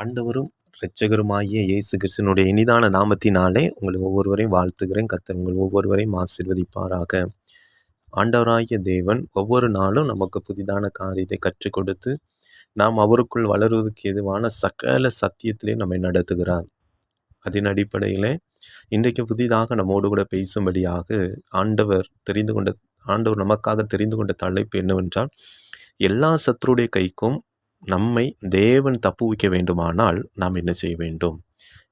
ஆண்டவரும் இரட்சகருமாகிய இயேசு கிறிஸ்தனுடைய இனிதான நாமத்தினாலே உங்களை ஒவ்வொருவரையும் வாழ்த்துகிறேன். கத்தர் உங்கள் ஒவ்வொருவரையும் ஆசிர்வதிப்பாராக. ஆண்டவராகிய தேவன் ஒவ்வொரு நாளும் நமக்கு புதிதான காரியத்தை கற்றுக் கொடுத்து நாம் அவருக்குள் வளருவதற்கு எதுவான சகல சத்தியத்திலே நம்மை நடத்துகிறார். அதன் அடிப்படையில் இன்றைக்கு புதிதாக நம்மோடு கூட பேசும்படியாக ஆண்டவர் தெரிந்து கொண்ட ஆண்டவர் நமக்காக தெரிந்து கொண்ட தலைப்பு என்னவென்றால் எல்லா சத்துருடைய கைக்கும் நம்மை தேவன் தப்புவிக்க வேண்டுமானால் நாம் என்ன செய்ய வேண்டும்?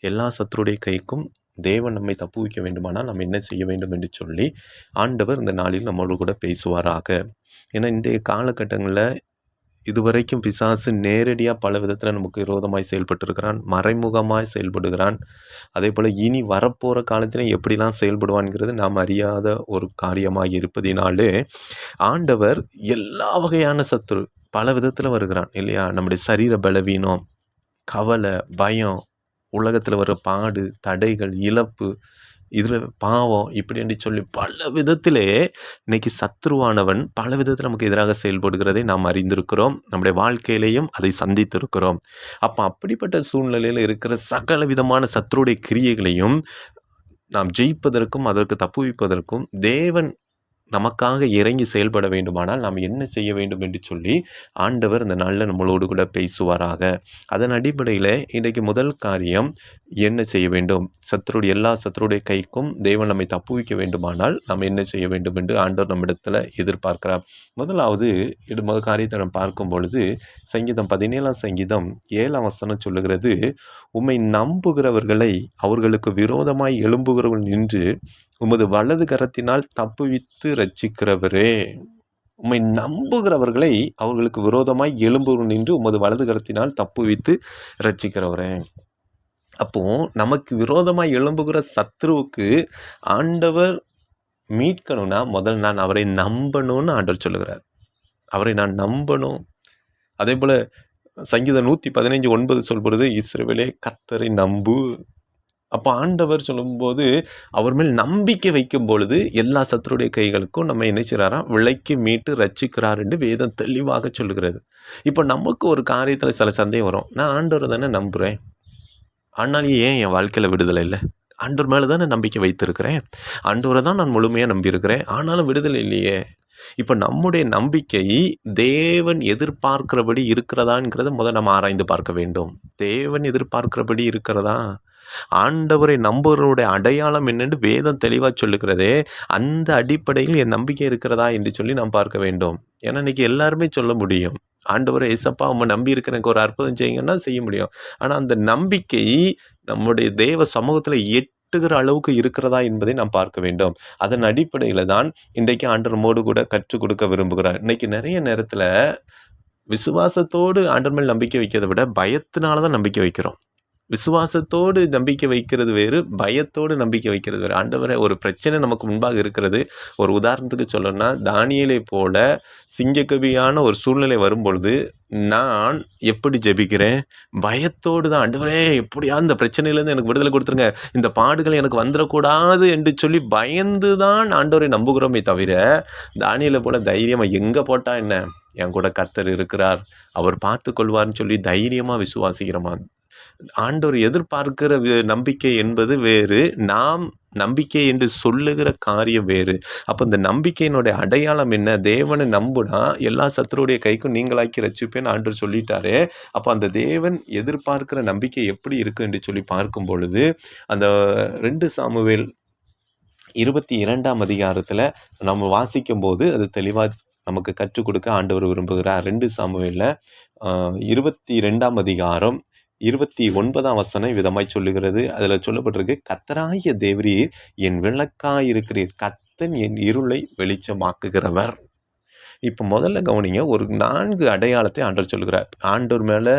எல்லா சத்துருடைய கைக்கும் தேவன் நம்மை தப்புவிக்க வேண்டுமானால் நாம் என்ன செய்ய வேண்டும் என்று சொல்லி ஆண்டவர் இந்த நாளில் நம்மளோடு கூட பேசுவாராக. ஏன்னா இன்றைய காலகட்டங்களில் இதுவரைக்கும் பிசாசு நேரடியாக பல விதத்தில் நமக்கு விரோதமாய் செயல்பட்டுருக்கிறான் மறைமுகமாய் செயல்படுகிறான். அதே போல் இனி வரப்போகிற காலத்தில் எப்படிலாம் செயல்படுவான்ங்கிறது நாம் அறியாத ஒரு காரியமாக இருப்பதினாலே ஆண்டவர் எல்லா வகையான சத்துரு பல விதத்தில் வருகிறான் இல்லையா? நம்முடைய சரீர பலவீனம் கவலை பயம் உலகத்தில் வர பாடு தடைகள் இழப்பு இதில் பாவம் இப்படி என்று சொல்லி பல விதத்திலே இன்னைக்கு சத்ருவானவன் பல விதத்தில் நமக்கு எதிராக செயல்படுகிறதை நாம் அறிந்திருக்கிறோம். நம்முடைய வாழ்க்கையிலையும் அதை சந்தித்திருக்கிறோம். அப்போ அப்படிப்பட்ட சூழ்நிலையில் இருக்கிற சகல விதமான சத்ருடைய கிரியைகளையும் நாம் ஜெயிப்பதற்கும் அதற்கு தப்புவிப்பதற்கும் தேவன் நமக்காக இறங்கி செயல்பட வேண்டுமானால் நாம் என்ன செய்ய வேண்டும் என்று சொல்லி ஆண்டவர் இந்த நாளில் நம்மளோடு கூட பேசுவாராக. அதன் அடிப்படையில் இன்றைக்கு முதல் காரியம் என்ன செய்ய வேண்டும்? சத்ருடைய எல்லா சத்ருடைய கைக்கும் தேவன் நம்மை தப்புவிக்க வேண்டுமானால் நாம் என்ன செய்ய வேண்டும் என்று ஆண்டவர் நம்மிடத்தில் எதிர்பார்க்கிறார். முதலாவது இது முதல் காரியத்தை நம்ம பார்க்கும் பொழுது சங்கீதம் பதினேழாம் சங்கீதம் ஏழாம் வசனம் சொல்லுகிறது உம்மை நம்புகிறவர்களை அவர்களுக்கு விரோதமாய் எழும்புகிறவர்கள் நின்று உமது வலது கரத்தினால் தப்புவித்து ரட்சிக்கிறவரே உம்மை நம்புகிறவர்களை அவர்களுக்கு விரோதமாய் எழும்பு நின்று உமது வலது கரத்தினால் தப்புவித்து ரட்சிக்கிறவரே அப்போ நமக்கு விரோதமாக எழும்புகிற சத்ருவுக்கு ஆண்டவர் மீட்கணும்னா முதல் நான் அவரை நம்பணும்னு ஆண்டவர் சொல்லுகிறார். அவரை நான் நம்பணும். அதே போல் சங்கீதம் நூற்றி பதினைஞ்சு ஒன்பது சொல்கிறது இஸ்ரேவேலே கத்தரை நம்பு. அப்போ ஆண்டவர் சொல்லும்போது அவர் மேல் நம்பிக்கை வைக்கும் பொழுது எல்லா சத்துருடைய கைகளுக்கும் நம்ம என்ன செய்கிறாராம் விலைக்கு மீட்டு ரச்சிக்கிறார் என்று வேதம் தெளிவாக சொல்லுகிறது. இப்போ நமக்கு ஒரு காரியத்தில் சில சந்தேகம் வரும். நான் ஆண்டவர் தானே நம்புகிறேன் ஆனாலும் ஏன் என் வாழ்க்கையில் விடுதலை இல்லை? ஆண்டவர் மேலே தானே நம்பிக்கை வைத்திருக்கிறேன். ஆண்டவரை தான் நான் முழுமையாக நம்பியிருக்கிறேன். ஆனாலும் விடுதலை இல்லையே. இப்போ நம்முடைய நம்பிக்கை தேவன் எதிர்பார்க்கிறபடி இருக்கிறதாங்கிறத முதல் நம்ம ஆராய்ந்து பார்க்க வேண்டும். தேவன் எதிர்பார்க்கிறபடி இருக்கிறதா? ஆண்டவரை நம்புகிறவருடைய அடையாளம் என்னென்று வேதம் தெளிவாக சொல்லுகிறதே அந்த அடிப்படையில் என் நம்பிக்கை இருக்கிறதா என்று சொல்லி நாம் பார்க்க வேண்டும். ஏன்னா இன்னைக்கு எல்லாருமே சொல்ல முடியும். ஆண்டவரை ஏசப்பா அவங்க நம்பி இருக்கிறஎனக்கு ஒரு அற்புதம் செய்யுங்கன்னா செய்ய முடியும். ஆனால் அந்த நம்பிக்கை நம்முடைய தேவ சமூகத்தில் எட்டுகிற அளவுக்கு இருக்கிறதா என்பதை நாம் பார்க்க வேண்டும். அதன் அடிப்படையில் தான் இன்றைக்கு ஆண்டர் மோடு கூட கற்றுக் கொடுக்க விரும்புகிறார். இன்னைக்கு நிறைய நேரத்தில் விசுவாசத்தோடு ஆண்டர் மேல் நம்பிக்கை வைக்கிறத விட பயத்தினால தான் நம்பிக்கை வைக்கிறோம். விசுவாசத்தோடு நம்பிக்கை வைக்கிறது வேறு பயத்தோடு நம்பிக்கை வைக்கிறது வேறு. ஆண்டவரை ஒரு பிரச்சனை நமக்கு முன்பாக இருக்கிறது. ஒரு உதாரணத்துக்கு சொல்லணும்னா தானியலை போல சிங்கக்கவியான ஒரு சூழ்நிலை வரும்பொழுது நான் எப்படி ஜெபிக்கிறேன்? பயத்தோடு தான். ஆண்டவரே எப்படியா இந்த பிரச்சனையிலேருந்து எனக்கு விடுதலை கொடுத்துருங்க. இந்த பாடுகள் எனக்கு வந்துடக்கூடாது என்று சொல்லி பயந்து தான் ஆண்டவரை நம்புகிறோமே தவிர தானியலை போல தைரியமாக எங்கே போட்டால் என்ன? என் கூட கர்த்தர் இருக்கிறார். அவர் பார்த்து கொள்வார்னு சொல்லி தைரியமாக விசுவாசிக்கிறோமா? ஆண்டவர் எதிர்பார்க்கிற நம்பிக்கை என்பது வேறு நாம் நம்பிக்கை என்று சொல்லுகிற காரியம் வேறு. அப்போ இந்த நம்பிக்கையினுடைய அடையாளம் என்ன? தேவனை நம்புனா எல்லா சத்துருடைய கைக்கும் நீங்களாக்கி ரசிப்பேன்னு ஆண்டு சொல்லிட்டாரு. அப்போ அந்த தேவன் எதிர்பார்க்கிற நம்பிக்கை எப்படி இருக்கு என்று சொல்லி பார்க்கும் பொழுது அந்த ரெண்டு சாமுவேல் இருபத்தி இரண்டாம் அதிகாரத்தில் நம்ம வாசிக்கும் போது அது தெளிவாக நமக்கு கற்றுக் கொடுக்க ஆண்டவர் விரும்புகிறார். ரெண்டு சாமுவேலில் இருபத்தி ரெண்டாம் அதிகாரம் இருபத்தி ஒன்பதாம் வசனம் விதமாய் சொல்லுகிறது. அதில் சொல்லப்பட்டிருக்கு கத்தராய தேவரீர் என் விளக்காயிருக்கிறீர். கத்தன் என் இருளை வெளிச்சமாக்குகிறவர். இப்போ முதல்ல கவனிங்க ஒரு நான்கு அடையாளத்தை ஆண்டவர் சொல்லுகிறார். ஆண்டோர் மேலே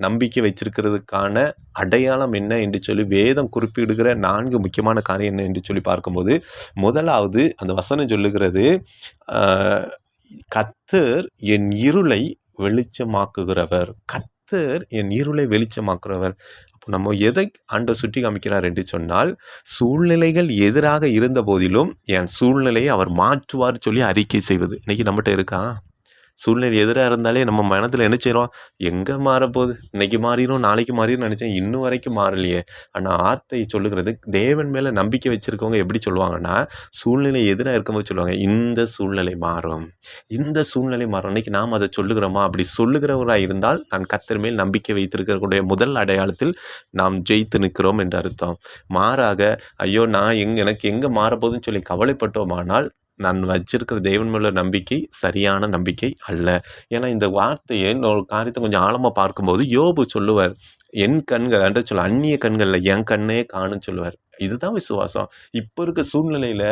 நம்பிக்கை வச்சிருக்கிறதுக்கான அடையாளம் என்ன என்று சொல்லி வேதம் குறிப்பிடுகிற நான்கு முக்கியமான காரியம் என்ன என்று சொல்லி பார்க்கும்போது முதலாவது அந்த வசனம் சொல்லுகிறது கத்தர் என் இருளை வெளிச்சமாக்குகிறவர். கத் கர்த்தர் என் இருளை வெளிச்சமாக்குறவர். அப்போ நம்ம எதை ஆண்டவர் சுட்டி காமிக்கிறார் என்று சொன்னால் சூழ்நிலைகள் எதிராக இருந்த போதிலும் என் சூழ்நிலையை அவர் மாற்றுவார் சொல்லி அறிக்கை செய்வது. இன்னைக்கு நம்மகிட்ட இருக்கா? சூழ்நிலை எதிராக இருந்தாலே நம்ம மனதில் என்ன செய்கிறோம் எங்கே மாறப்போகுது? இன்றைக்கி மாறிடும் நாளைக்கு மாறிடும் நினச்சேன். இன்னும் வரைக்கும் மாறலையே. ஆனால் ஆர்த்தை சொல்லுகிறது தேவன் மேலே நம்பிக்கை வச்சுருக்கவங்க எப்படி சொல்லுவாங்கன்னா சூழ்நிலை எதிராக இருக்கும்போது சொல்லுவாங்க இந்த சூழ்நிலை மாறும். இந்த சூழ்நிலை மாறும். இன்றைக்கி நாம் அதை சொல்லுகிறோமா? அப்படி சொல்லுகிறவராக இருந்தால் நான் கத்தர் மேல் நம்பிக்கை வைத்திருக்கக்கூடிய முதல் அடையாளத்தில் நாம் ஜெயித்து நிற்கிறோம் என்று அர்த்தம். மாறாக ஐயோ நான் எங் எனக்கு எங்கே மாறப்போகுதுன்னு சொல்லி கவலைப்பட்டோமானால் நான் வச்சிருக்கிற தேவன் மேல நம்பிக்கை சரியான நம்பிக்கை அல்ல. ஏன்னா இந்த வார்த்தையை ஒரு காரியத்தை கொஞ்சம் ஆழமாக பார்க்கும்போது யோபு சொல்லுவார் என் கண்கள் என்று சொல்ல அந்நிய கண்களில் என் கண்ணே காணுன்னு சொல்லுவார். இதுதான் விசுவாசம். இப்போ இருக்க சூழ்நிலையில்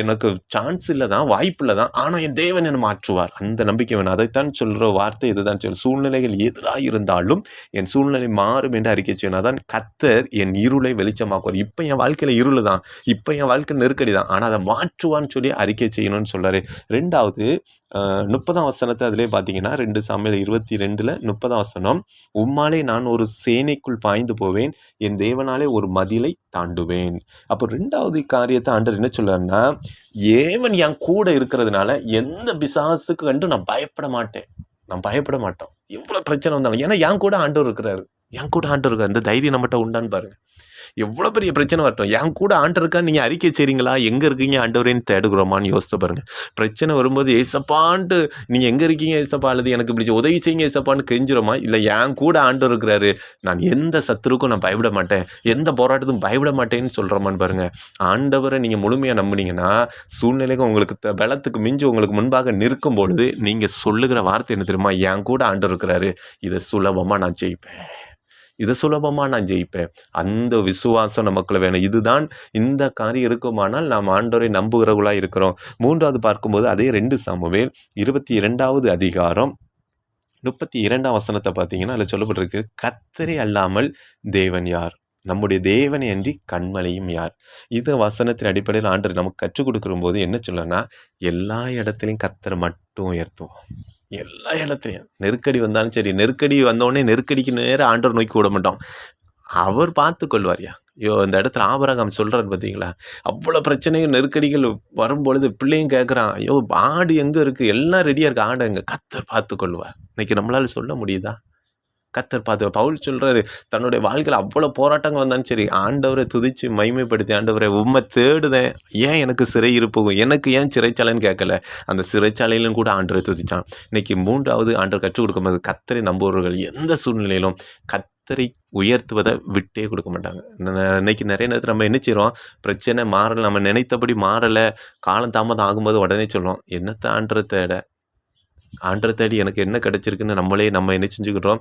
எனக்கு சான்ஸ் இல்லை தான் வாய்ப்பு இல்லை தான் ஆனால் என் தேவன் என்னை மாற்றுவார். அந்த நம்பிக்கை வேணும். அதைத்தான் சொல்கிற வார்த்தை இதுதான் சொல் சூழ்நிலைகள் எதிராக இருந்தாலும் என் சூழ்நிலை மாறும் என்று அறிக்கை செய்யணும் அதான் கத்தர் என் இருளை வெளிச்சமாக்குவார். இப்போ என் வாழ்க்கையில் இருள் தான். இப்போ என் வாழ்க்கை நெருக்கடி தான். ஆனால் அதை மாற்றுவான்னு சொல்லி அறிக்கை செய்யணும்னு சொல்கிறாரு ரெண்டாவது முப்பதாம் வசனத்தை அதிலே பார்த்தீங்கன்னா ரெண்டு சாமியில் இருபத்தி ரெண்டில் முப்பதாம் வசனம் உம்மாலே நான் ஒரு சேனைக்குள் பாய்ந்து போவேன். என் தேவனாலே ஒரு மதிலை தாண்டுவேன். அப்போ ரெண்டாவது காரியத்தை ஆண்டர் என்ன சொல்றாருன்னா ஏவன் என் கூட இருக்கிறதுனால எந்த பிசாசுக்கு கண்டு நான் பயப்பட மாட்டேன். நான் பயப்பட மாட்டோம். எவ்வளோ பிரச்சனை வந்தாலும் ஏன்னா என் கூட ஆண்டவர் இருக்கிறாரு. என் கூட ஆண்டவர் இருக்காரு. அந்த தைரியம் நம்மகிட்ட உண்டான்னு பாருங்கள் எவ்வளோ பெரிய பிரச்சனை வரட்டும். என் கூட ஆண்டருக்கா நீங்கள் அறிக்கை செய்றீங்களா? எங்கே இருக்கீங்க ஆண்டவரேன்னு தேடுகிறோமான்னு யோசித்து பாருங்கள் பிரச்சனை வரும்போது ஏசப்பான்ட்டு நீங்கள் எங்கே இருக்கீங்க ஏசப்பா? அல்லது எனக்கு பிடிச்ச உதவி செய்யுங்க ஏசப்பான்னு கெஞ்சிரோமா இல்லை என் கூட ஆண்டவர் இருக்கிறாரு. நான் எந்த சத்துருக்கும் நான் பயப்பட மாட்டேன். எந்த போராட்டத்துக்கும் பயப்பட மாட்டேன்னு சொல்கிறோமான்னு பாருங்கள் ஆண்டவரை நீங்கள் முழுமையாக நம்புனீங்கன்னா சூழ்நிலைக்கு உங்களுக்கு த- பலத்துக்கு மிஞ்சி உங்களுக்கு முன்பாக நிற்கும் பொழுது நீங்கள் சொல்லுகிற வார்த்தை என்ன தெரியுமா? என் கூட ஆண்டவர் இருக்கிறாரு. இதை சுலபமாக நான் ஜெயிப்பேன். இதை சுலபமாக நான் ஜெயிப்பேன். அந்த விசுவாசம் நமக்குள்ள வேணும். இதுதான் இந்த காரியம் இருக்குமானால் நாம் ஆண்டோரை நம்புகிறவர்களாக இருக்கிறோம். மூன்றாவது பார்க்கும்போது அதே ரெண்டு சாமுவேல் இருபத்தி இரண்டாவது அதிகாரம் முப்பத்தி இரண்டாம் வசனத்தை பார்த்தீங்கன்னா அதில் சொல்லப்பட்டிருக்கு கத்தரை அல்லாமல் தேவன் யார்? நம்முடைய தேவனை அன்றி கண்மலையும் யார்? இது வசனத்தின் அடிப்படையில் ஆண்டர் நமக்கு கற்றுக் கொடுக்கும்போது என்ன சொல்லணும்னா எல்லா இடத்துலையும் கத்தரை மட்டும் உயர்த்துவோம். எல்லா இடத்துலையும். நெருக்கடி வந்தாலும் சரி நெருக்கடி வந்தோடனே நெருக்கடிக்கு நேரம் ஆண்டவர் நோக்கி விட மாட்டோம். அவர் பார்த்து கொள்வார்யா? ஐயோ இந்த இடத்துல ஆபரகம் சொல்கிறாரு பார்த்தீங்களா அவ்வளோ பிரச்சனைகள் நெருக்கடிகள் வரும்பொழுது பிள்ளையும் கேட்குறான் ஐயோ ஆடு எங்கே இருக்குது எல்லாம் ரெடியாக இருக்குது ஆடு எங்கே கத்தர் பார்த்து கொள்வார். இன்றைக்கி நம்மளால் சொல்ல முடியுதா? கத்தர் பார்த்து பவுல் சொல்கிறாரு தன்னுடைய வாழ்க்கையில் அவ்வளோ போராட்டங்கள் வந்தாலும் சரி ஆண்டவரை துதிச்சு மைமைப்படுத்தி ஆண்டவரை உண்மை தேடுதேன். ஏன் எனக்கு சிறை இருப்போகும் எனக்கு ஏன் சிறைச்சாலைன்னு கேட்கல? அந்த சிறைச்சாலையிலும் கூட ஆண்டவரை துதித்தான் இன்றைக்கி மூன்றாவது ஆண்டவர் கற்றுக் கொடுக்கும்போது கத்தரை நம்புபவர்கள் எந்த சூழ்நிலையிலும் கத்தரை உயர்த்துவதை விட்டே கொடுக்க மாட்டாங்க. இன்னைக்கு நிறைய நேரத்தில் நம்ம என்ன செய்கிறோம் பிரச்சனை மாறலை நம்ம நினைத்தபடி மாறலை காலம் தாமதம் ஆகும்போது உடனே சொல்லுவோம் என்னத்தை ஆண்டரை தேட? ஆண்டரை தேடி எனக்கு என்ன கிடச்சிருக்குன்னு நம்மளே நம்ம என்ன செஞ்சுக்கிறோம்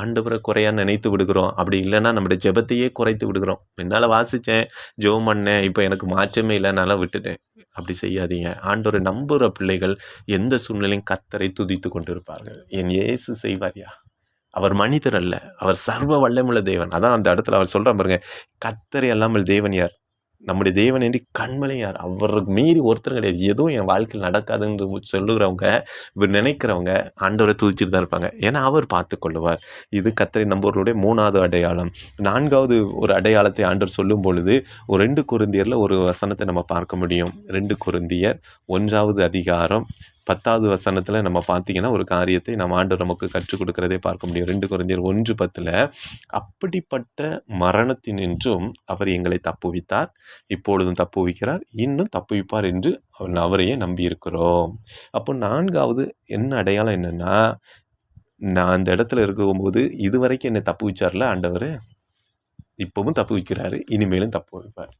ஆண்டவரை குறையா நினைத்து விடுகிறோம். அப்படி இல்லைன்னா நம்முடைய ஜெபத்தையே குறைத்து விடுகிறோம். என்னால் வாசித்தேன் ஜெபம் பண்ணேன் இப்போ எனக்கு மாற்றமே இல்லை நல்லா விட்டுட்டேன். அப்படி செய்யாதீங்க. ஆண்டவரை நம்புகிற பிள்ளைகள் எந்த சூழ்நிலையும் கத்தரை துதித்து கொண்டிருப்பார்கள். என் இயேசு செய்வாரியா அவர் மனிதர் அல்ல. அவர் சர்வ வல்லமுள்ள தேவன். அதான் அந்த இடத்துல அவர் சொல்கிறான் பாருங்க கத்தரை அல்லாமல் தேவன் யார்? நம்முடைய தேவன் என்று கண்மலையார். அவருக்கு மீறி ஒருத்தர் கிடையாது. எதுவும் என் வாழ்க்கையில் நடக்காதுன்னு சொல்லுகிறவங்க இவர் நினைக்கிறவங்க ஆண்டவரை துதிச்சிட்டு தான் இருப்பாங்க. ஏன்னா அவர் பார்த்து கொள்ளுவார். இது கத்தரை நம்பவர்களுடைய மூணாவது அடையாளம். நான்காவது ஒரு அடையாளத்தை ஆண்டவர் சொல்லும் பொழுது ஒரு ரெண்டு குருந்தியரில் ஒரு வசனத்தை நம்ம பார்க்க முடியும். ரெண்டு குருந்தியர் ஒன்றாவது அதிகாரம் பத்தாவது வசனத்தில் நம்ம பார்த்தீங்கன்னா ஒரு காரியத்தை நம்ம ஆண்டவர் நமக்கு கற்றுக் கொடுக்கிறதே பார்க்க முடியும். ரெண்டு குருந்தியர் ஒன்று பத்தில் அப்படிப்பட்ட மரணத்தினின்றும் அவர் எங்களை தப்புவித்தார். இப்பொழுதும் தப்புவிக்கிறார். இன்னும் தப்புவிப்பார் என்று அவர் அவரையே நம்பியிருக்கிறோம். அப்போ நான்காவது என்ன அடையாளம் என்னென்னா நான் அந்த இடத்துல இருக்கும்போது இதுவரைக்கும் என்னை தப்பு வச்சார்ல ஆண்டவர்? இப்பவும் தப்பு வைக்கிறாரு இனிமேலும் தப்பு வைப்பார்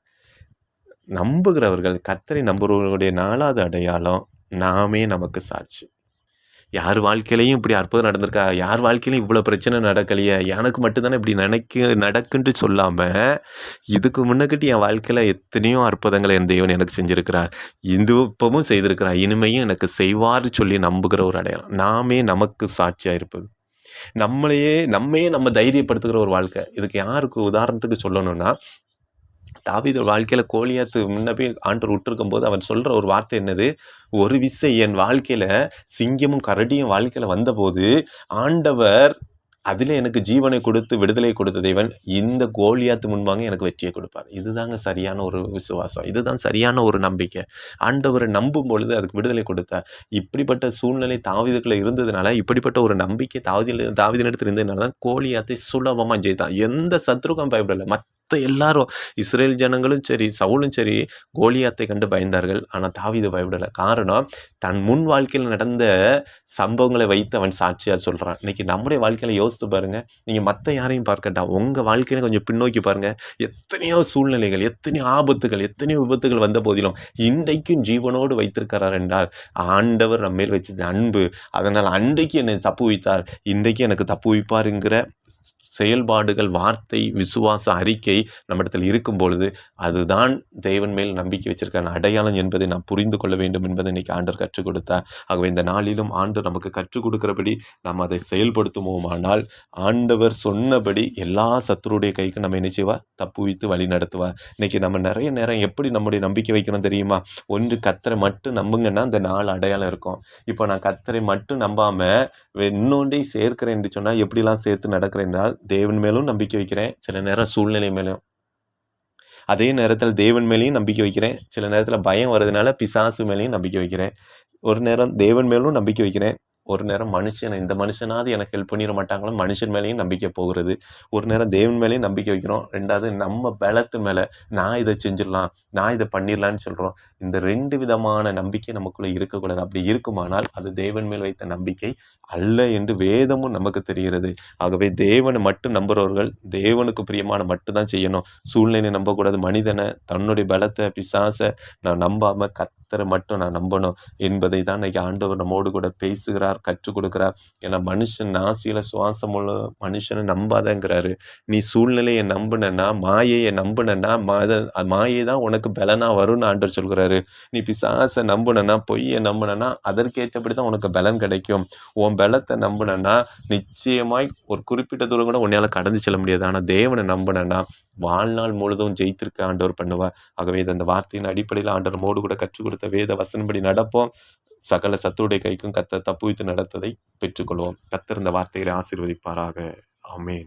நம்புகிறவர்கள் கத்தரை நம்புகிறவர்களுடைய நாலாவது அடையாளம் நாமே நமக்கு சாட்சி. யார் வாழ்க்கையிலையும் இப்படி அற்புதம் நடந்திருக்கா? யார் வாழ்க்கையிலையும் இவ்வளோ பிரச்சனை நடக்கலையே? எனக்கு மட்டும்தானே இப்படி நினைக்க நடக்குன்ட்டு சொல்லாமல் இதுக்கு முன்னக்கிட்டு என் வாழ்க்கையில் எத்தனையோ அற்புதங்களை என் தெய்வன் எனக்கு செஞ்சுருக்கிறார். இந்த இப்பவும் செய்திருக்கிறார். இனிமையும் எனக்கு செய்வார் சொல்லி நம்புகிற ஒரு அடையாளம். நாமே நமக்கு சாட்சியாக இருப்பது. நம்மளையே நம்மையே நம்ம தைரியப்படுத்துகிற ஒரு வாழ்க்கை. இதுக்கு யாருக்கு உதாரணத்துக்கு சொல்லணும்னா தாவீது வாழ்க்கையில் கோழியாத்து முன்ன ஆண்டர் ஆண்டவர் விட்டுருக்கும் போது அவன் சொல்கிற ஒரு வார்த்தை என்னது? ஒரு விசை என் வாழ்க்கையில் சிங்கமும் கரடியும் வாழ்க்கையில் வந்தபோது ஆண்டவர் அதில் எனக்கு ஜீவனை கொடுத்து விடுதலை கொடுத்த தேவன் இந்த கோலியாத்து முன்பாங்க எனக்கு வெற்றியை கொடுப்பார். இதுதாங்க சரியான ஒரு விசுவாசம். இதுதான் சரியான ஒரு நம்பிக்கை. ஆண்டவரை நம்பும் பொழுது அதுக்கு விடுதலை கொடுத்தார். இப்படிப்பட்ட சூழ்நிலை தாவிதுக்குள்ள இருந்ததுனால இப்படிப்பட்ட ஒரு நம்பிக்கை தாவிதில் தாவிதினிடத்தில் இருந்ததுனால தான் கோலியாத்தை சுலபமாக ஜெயித்தான். எந்த சத்ருகம் பயப்படலை. மற்ற எல்லாரும் இஸ்ரேல் ஜனங்களும் சரி சவுலும் சரி கோலியாத்தை கண்டு பயந்தார்கள். ஆனால் தாவீது பயப்படலை. காரணம் தன் முன் வாழ்க்கையில் நடந்த சம்பவங்களை வைத்து அவன் சாட்சியாக சொல்கிறான் இன்றைக்கி நம்முடைய வாழ்க்கையில் யோசித்து பாருங்கள் நீங்கள் மற்ற யாரையும் பார்க்கட்டா உங்கள் வாழ்க்கையில கொஞ்சம் பின்னோக்கி பாருங்கள் எத்தனையோ சூழ்நிலைகள் எத்தனையோ ஆபத்துகள் எத்தனையோ விபத்துகள் வந்த போதிலும் இன்றைக்கும் ஜீவனோடு வைத்திருக்கிறார் என்றால் ஆண்டவர் நம்ம மேல் வச்சது அன்பு. அதனால் அன்றைக்கு என்னை தப்பு வைத்தார் இன்றைக்கு எனக்கு தப்பு வைப்பாருங்கிற செயல்பாடுகள் வார்த்தை விசுவாச அறிக்கை நம்மிடத்தில் இருக்கும் பொழுது அதுதான் தேவன் மேல் நம்பிக்கை வச்சிருக்கான அடையாளம் என்பதை நாம் புரிந்து கொள்ள வேண்டும் என்பதை இன்னைக்கு ஆண்டர் கற்றுக் கொடுத்தார். ஆகவே இந்த நாளிலும் ஆண்டு நமக்கு கற்றுக் கொடுக்கிறபடி நாம் அதை செயல்படுத்துவோமானால் ஆண்டவர் சொன்னபடி எல்லா சத்துருடைய கைக்கு நம்ம என்ன செய்வா தப்புவித்து வழி நடத்துவார். இன்னைக்கு நம்ம நிறைய நேரம் எப்படி நம்முடைய நம்பிக்கை வைக்கணும் தெரியுமா? ஒன்று கத்தரை மட்டும் நம்புங்கன்னா அந்த நாலு அடையாளம் இருக்கும். இப்போ நான் கத்தரை மட்டும் நம்பாமல் இன்னொன்றையும் சேர்க்கிறேன் என்று சொன்னால் எப்படிலாம் சேர்த்து நடக்கிறேன் என்றால் தேவன் மேலும் நம்பிக்கை வைக்கிறேன். சில நேரம் சூழ்நிலை மேலும். அதே நேரத்தில் தேவன் மேலேயும் நம்பிக்கை வைக்கிறேன். சில நேரத்தில் பயம் வர்றதுனால பிசாசு மேலேயும் நம்பிக்கை வைக்கிறேன். ஒரு நேரம் தேவன் மேலும் நம்பிக்கை வைக்கிறேன். ஒரு நேரம் மனுஷன் இந்த மனுஷனாவது எனக்கு ஹெல்ப் பண்ணிட மாட்டாங்களோ மனுஷன் மேலேயும் நம்பிக்கை போகிறது. ஒரு நேரம் தேவன் மேலேயும் நம்பிக்கை வைக்கிறோம். ரெண்டாவது நம்ம பலத்து மேலே நான் இதை செஞ்சிடலாம் நான் இதை பண்ணிடலான்னு சொல்கிறோம் இந்த ரெண்டு விதமான நம்பிக்கை நமக்குள்ளே இருக்கக்கூடாது. அப்படி இருக்குமானால் அது தேவன் மேல் வைத்த நம்பிக்கை அல்ல என்று வேதமும் நமக்கு தெரிகிறது. ஆகவே தேவனை மட்டும் நம்புகிறவர்கள் தேவனுக்கு பிரியமான மட்டும்தான் செய்யணும். சூழ்நிலை நம்பக்கூடாது. மனிதனை தன்னுடைய பலத்தை பிசாசை நான் நம்பாமல் கத் கர்த்தரை மட்டும் நான் நம்பணும். என்பதை தான் இன்னைக்கு ஆண்டவர் நம்மோடு கூட பேசுகிறார் கற்றுக் கொடுக்கிறார். ஏன்னா மனுஷன் ஆசையில் சுவாசம் உள்ள மனுஷனை நம்பாதங்கிறாரு. நீ சூழ்நிலையை நம்புனன்னா மாயையை நம்புனன்னா மாத மாயை தான் உனக்கு பலனாக வரும்னு ஆண்டவர் சொல்கிறாரு. நீ பிசாசை நம்புனன்னா பொய்யை நம்புனன்னா அதற்கேற்றபடி தான் உனக்கு பலன் கிடைக்கும். உன் பலத்தை நம்புனன்னா நிச்சயமாய் ஒரு குறிப்பிட்ட தூரம் கூட உன்னால் கடந்து செல்ல முடியாது. ஆனால் தேவனை நம்பினன்னா வாழ்நாள் முழுதும் ஜெயித்திருக்க ஆண்டவர் பண்ணுவார். ஆகவே இது அந்த வார்த்தையின் அடிப்படையில் ஆண்டவர் மோடு கூட கற்றுக் கொடுத்த வேத வசனப்படி நடப்போம். சகல சத்துடைய கைக்கும் கத்த தப்புவித்து நடத்ததை பெற்றுக்கொள்வோம். கத்திருந்த வார்த்தைகளை ஆசீர்வதிப்பாராக. ஆமேன்.